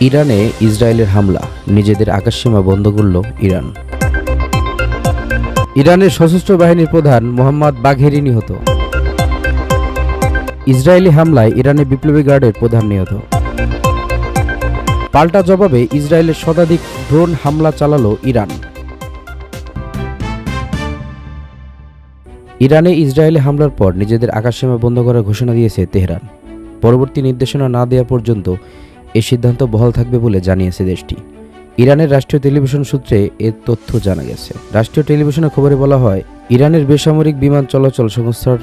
ইরানে ইসরায়েলের হামলা। নিজেদের আকাশসীমা বন্ধ করল ইরান। ইরানের সশস্ত্র বাহিনীর প্রধান মোহাম্মদ বাঘেরি নিহত। ইসরায়েলি হামলায় ইরানের বিপ্লবী গার্ডের প্রধান নিহত। পাল্টা জবাবে ইসরায়েলের শতাধিক ড্রোন হামলা চালালো ইরান। ইরানে ইসরায়েলি হামলার পর নিজেদের আকাশসীমা বন্ধ করার ঘোষণা দিয়েছে তেহরান। পরবর্তী নির্দেশনা না দেওয়া পর্যন্ত এ সিদ্ধান্ত বহাল থাকবে বলে জানিয়েছে দেশটি। ইরানের রাষ্ট্রীয় টেলিভিশন সূত্রে এ তথ্য জানা গেছে। রাষ্ট্রীয় টেলিভিশনের খবরে বলা হয়, ইরানের বেসামরিক বিমান চলাচল সংস্থার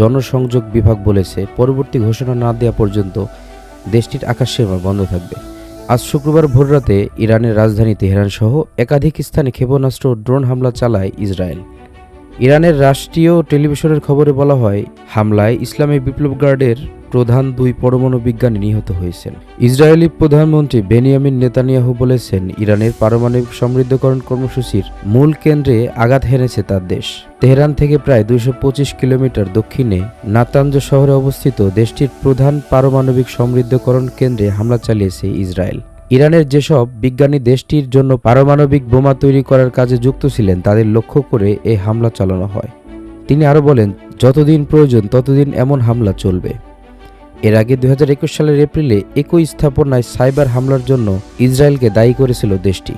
জনসংযোগ বিভাগ বলেছে, পরবর্তী ঘোষণা না দেওয়া পর্যন্ত দেশটির আকাশ সেবা বন্ধ থাকবে। আজ শুক্রবার ভোররাতে ইরানের রাজধানী তেহরান সহ একাধিক স্থানে ক্ষেপণাস্ত্র ড্রোন হামলা চালায় ইসরায়েল। ইরানের রাষ্ট্রীয় টেলিভিশনের খবরে বলা হয়, হামলায় ইসলামী বিপ্লব গার্ডের প্রধান দুই পরমাণু বিজ্ঞানী নিহত হয়েছেন। ইসরায়েলি প্রধানমন্ত্রী বেনিয়ামিন নেতানিয়াহু বলেছেন, ইরানের পারমাণবিক সমৃদ্ধকরণ কর্মসূচির মূল কেন্দ্রে আঘাত হেনেছে তার দেশ। তেহরান থেকে প্রায় দুইশ পঁচিশ কিলোমিটার দক্ষিণে নাতাঞ্জ শহরে অবস্থিত দেশটির প্রধান পারমাণবিক সমৃদ্ধকরণ কেন্দ্রে হামলা চালিয়েছে ইসরায়েল। ইরানের যেসব বিজ্ঞানী দেশটির জন্য পারমাণবিক বোমা তৈরি করার কাজে যুক্ত ছিলেন, তাদের লক্ষ্য করে এই হামলা চালানো হয়। তিনি আরও বলেন, যতদিন প্রয়োজন, ততদিন এমন হামলা চলবে। এর আগে দু হাজার একুশ সালের এপ্রিলে একই স্থাপনায় সাইবার হামলার জন্য ইসরায়েলকে দায়ী করেছিল দেশটি।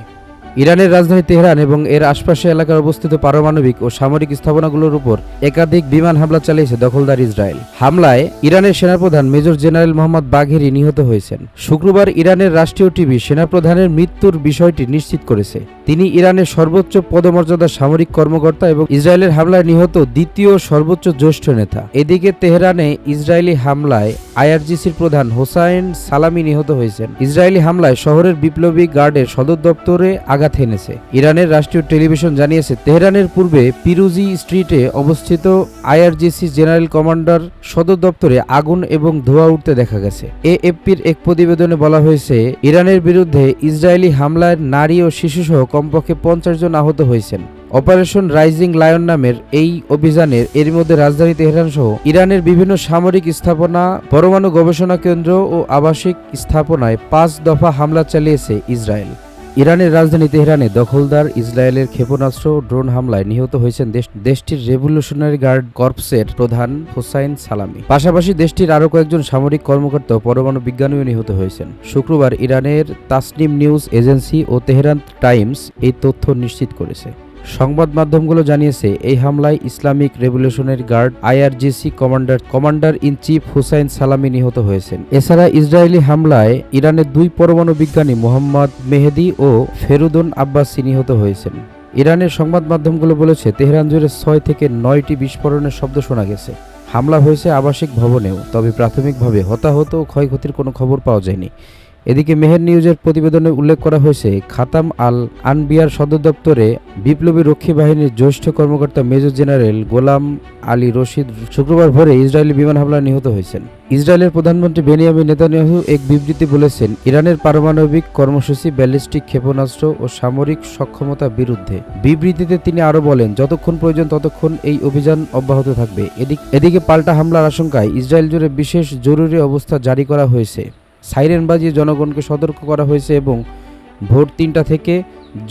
ইরানের রাজধানী তেহরান এবং এর আশপাশে এলাকায় অবস্থিত পারমাণবিক ও সামরিক স্থাপনাগুলোর উপর একাধিক বিমান হামলা চালিয়েছে দখলদার ইসরায়েল। হামলায় ইরানের সেনাপ্রধান মেজর জেনারেল মোহাম্মদ বাঘেরি নিহত হয়েছেন। শুক্রবার ইরানের রাষ্ট্রীয় টিভি সেনাপ্রধানের মৃত্যুর বিষয়টি নিশ্চিত করেছে। তিনি ইরানের সর্বোচ্চ পদমর্যাদার সামরিক কর্মকর্তা এবং ইসরায়েলের হামলায় নিহত দ্বিতীয় সর্বোচ্চ জ্যেষ্ঠ নেতা। এদিকে তেহরানে ইসরায়েলি হামলায় আইআরজিসির প্রধান হোসাইন সালামি নিহত হয়েছেন। ইসরায়েলি হামলায় শহরের বিপ্লবী গার্ডের সদর দপ্তরে আঘাত হেনেছে ইরানের রাষ্ট্রীয় টেলিভিশন জানিয়েছে, তেহরানের পূর্বে পিরুজি স্ট্রিটে অবস্থিত আইআরজিসি জেনারেল কমান্ডার সদর দপ্তরে আগুন এবং ধোঁয়া উঠতে দেখা গেছে। এএফপির এক প্রতিবেদনে বলা হয়েছে, ইরানের বিরুদ্ধে ইসরায়েলি হামলায় নারী ও শিশুসহ কমপক্ষে পঞ্চাশ জন আহত হয়েছেন। অপারেশন রাইজিং লায়ন নামের এই অভিযানের এর মধ্যে রাজধানী তেহরান সহ ইরানের বিভিন্ন সামরিক স্থাপনা, পরমাণু গবেষণা কেন্দ্র ও আবাসিক স্থাপনায় পাঁচ দফা হামলা চালিয়েছে ইসরায়েল। ইরানের রাজধানী তেহরানে দখলদার ইসরায়েলের ক্ষেপণাস্ত্র ড্রোন হামলায় নিহত হয়েছেন দেশ- দেশটির রেভলিউশনারি গার্ড কর্পসের প্রধান হোসাইন সালামি। পাশাপাশি দেশটির আরও কয়েকজন সামরিক কর্মকর্তা পরমাণু বিজ্ঞানীও নিহত হয়েছেন। শুক্রবার ইরানের তাসনিম নিউজ এজেন্সি ও তেহরান টাইমস এই তথ্য নিশ্চিত করেছে। সংবাদ মাধ্যমগুলো জানিয়েছে, এই হামলায় Islamic Revolutionary Guard IRGC commander commander in chief Hossein Salami নিহত হয়েছেন। এছাড়া ইসরায়েলি হামলায় ইরানের দুই পরমাণু বিজ্ঞানী মোহাম্মদ মেহেদি ও ফেরুদন আব্বাসি নিহত হয়েছেন। ইরানের সংবাদ মাধ্যমগুলো বলেছে, তেহরান জুড়ে ছয় থেকে নয়টি বিস্ফোরণের শব্দ শোনা গেছে। হামলা হয়েছে আবাসিক ভবনেও, তবে প্রাথমিকভাবে হতাহত ও ক্ষয়ক্ষতির কোনো খবর পাওয়া যায়নি। এদিকে মেহের নিউজের প্রতিবেদনে উল্লেখ করা হয়েছে, খাতাম আল আনবিয়ার সদর দপ্তরে বিপ্লবী রক্ষী বাহিনীর জ্যেষ্ঠ কর্মকর্তা major general Gholam Ali Rashid শুক্রবার ভোরে ইসরায়েলি বিমান হামলায় নিহত হয়েছেন। ইসরায়েলের প্রধানমন্ত্রী বেনিয়ামিন নেতানিয়াহু এক বিবৃতি বলেছেন, ইরানের পারমাণবিক কর্মসূচি, ব্যালিস্টিক ক্ষেপণাস্ত্র ও সামরিক সক্ষমতা বিরুদ্ধে। বিবৃতিতে তিনি আরও বলেন, যতক্ষণ প্রয়োজন ততক্ষণ এই অভিযান অব্যাহত থাকবে। এদিক, এদিকে পাল্টা হামলার আশঙ্কায় ইসরায়েল জুড়ে বিশেষ জরুরি অবস্থা জারি করা হয়েছে। সাইরেন বাজিয়ে জনগণকে সতর্ক করা হয়েছে এবং ভোর তিনটা থেকে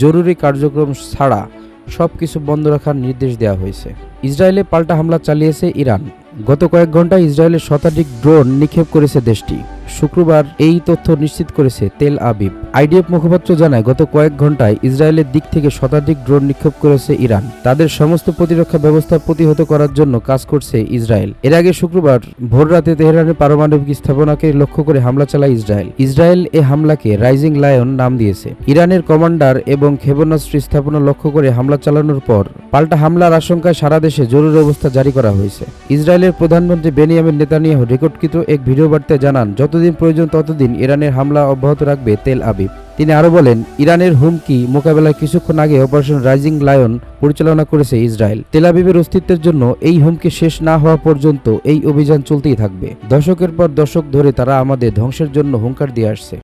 জরুরি কার্যক্রম ছাড়া সব কিছু বন্ধ রাখার নির্দেশ দেওয়া হয়েছে। ইসরায়েলে পাল্টা হামলা চালিয়েছে ইরান। গত কয়েক ঘন্টায় ইসরায়েলের শতাধিক ড্রোন নিক্ষেপ করেছে দেশটি। শুক্রবার এই তথ্য নিশ্চিত করেছে তেল আবিব। আইডিএফ মুখপাত্র জানায়, গত কয়েক ঘন্টায় ইসরায়েলের দিক থেকে শতাধিক ড্রোন নিক্ষেপ করেছে ইরান। তাদের সমস্ত প্রতিরক্ষা ব্যবস্থা প্রতিহত করার জন্য কাজ করছে ইসরায়েল। এর আগে শুক্রবার ভোররাতে তেহরানের পারমাণবিক স্থাপনাকে লক্ষ্য করে হামলা চালায় ইসরায়েল। ইসরায়েল এ হামলাকে রাইজিং লায়ন নাম দিয়েছে। ইরানের কমান্ডার এবং ক্ষেপণাস্ত্র স্থাপনা লক্ষ্য করে হামলা চালানোর পর পাল্টা হামলার আশঙ্কায় সারা দেশে জরুরি অবস্থা জারি করা হয়েছে। ইসরায়েলের প্রধানমন্ত্রী বেনিয়ামের নেতানিয়াহু রেকর্ডকৃত এক ভিডিও বার্তায় জানান যতদিন প্রয়োজন ততদিন ইরানের হামলা অব্যাহত রাখবে তেল আবিব। তিনি আরও বলেন, ইরানের হুমকি মোকাবেলায় কিছুক্ষণ আগে অপারেশন রাইজিং লায়ন পরিচালনা করেছে ইসরায়েল। তেল আবিবের অস্তিত্বের জন্য এই হুমকি শেষ না হওয়া পর্যন্ত এই অভিযান চলতেই থাকবে। দশকের পর দশক ধরে তারা আমাদের ধ্বংসের জন্য হুঙ্কার দিয়ে আসছে।